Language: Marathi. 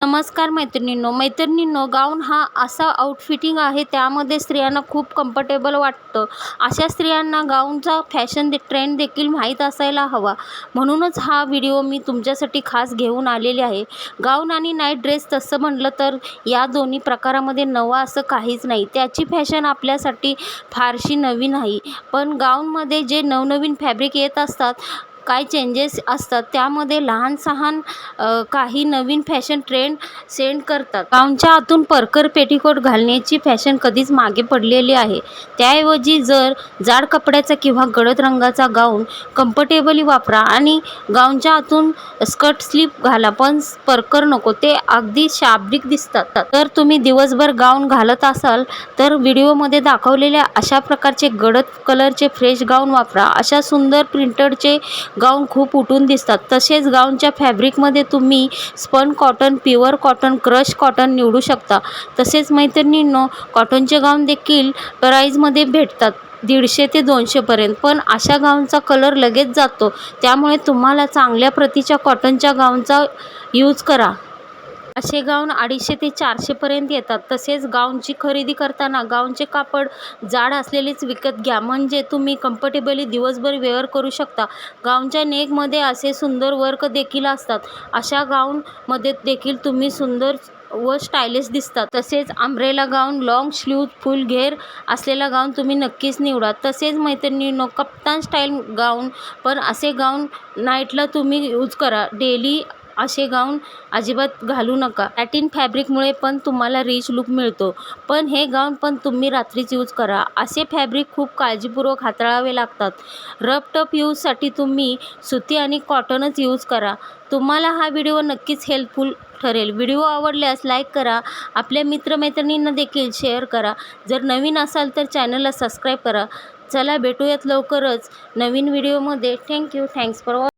नमस्कार मैत्रिणींनो. मैत्रिणींनो गाऊन हा असा आउटफिटिंग आहे त्यामध्ये स्त्रियांना खूप कम्फर्टेबल वाटतं. अशा स्त्रियांना गाऊनचा फॅशन दे ट्रेंड देखील माहीत असायला हवा. म्हणूनच हा व्हिडिओ मी तुमच्यासाठी खास घेऊन आलेले आहे. गाऊन आणि नाईट ड्रेस तसं म्हटलं तर या दोन्ही प्रकारामध्ये नवं असं काहीच नाही. त्याची फॅशन आपल्यासाठी फारशी नवी नाही पण गाऊनमध्ये जे नवनवीन फॅब्रिक येत असतात काय चेंजेस असतात त्यामध्ये लहान सहान काही नवीन फॅशन ट्रेंड सेंड करतात. गाऊनच्या आतून परकर पेटीकोट घालण्याची फॅशन कधीच मागे पडलेली आहे. त्याऐवजी जर जाड कपड्याचा किंवा गडद रंगाचा गाऊन कम्फर्टेबली वापरा आणि गाऊनच्या आतून स्कर्ट स्लीप घाला पण परकर नको ते अगदी शाब्दिक दिसतात. तर तुम्ही दिवसभर गाऊन घालत असाल तर व्हिडिओमध्ये दाखवलेल्या अशा प्रकारचे गडद कलरचे फ्रेश गाऊन वापरा. अशा सुंदर प्रिंटेडचे गाऊन खूप उठून दिसतात. तसेच गाऊनच्या फॅब्रिकमध्ये तुम्ही spun cotton pure cotton crush cotton निवडू शकता. तसेच मैत्रिणींनो कॉटनचे गाऊन देखील प्राईजमध्ये भेटतात. दीडशे ते दोनशेपर्यंत पण अशा गाऊनचा कलर लगेच जातो. त्यामुळे तुम्हाला चांगल्या प्रतीच्या कॉटनच्या गाऊनचा यूज करा. असे गाऊन अडीचशे ते चारशेपर्यंत येतात. तसेच गाऊनची खरेदी करताना गाऊनचे कापड जाड असलेलेच विकत घ्या. म्हणजे तुम्ही कम्फर्टेबली दिवसभर वेअर करू शकता. गाऊनच्या नेकमध्ये असे सुंदर वर्क देखील असतात. अशा गाऊनमध्ये देखील तुम्ही सुंदर व स्टायलिश दिसतात. तसेच umbrella gown long sleeve full घेर असलेला गाऊन तुम्ही नक्कीच निवडा. तसेच मैत्रिणींनो कप्तान स्टाईल गाऊन पण असे गाऊन नाईटला तुम्ही यूज करा. डेली असे गाऊन अजिबात घालू नका. सॅटिन फॅब्रिकमुळे पण तुम्हाला रिच लुक मिळतो. पण हे गाऊन पण तुम्ही रात्रीच यूज करा. असे फॅब्रिक खूप काळजीपूर्वक हाताळावे लागतात. रफ टफ यूजसाठी तुम्ही सुती आणि कॉटनच यूज करा. तुम्हाला हा व्हिडिओ नक्कीच हेल्पफुल ठरेल. व्हिडिओ आवडल्यास लाईक करा. आपल्या मित्रमैत्रिणींना देखील शेअर करा. जर नवीन असाल तर चॅनलला सबस्क्राईब करा. चला भेटूयात लवकरच नवीन व्हिडिओमध्ये थँक्यू थँक्स फॉर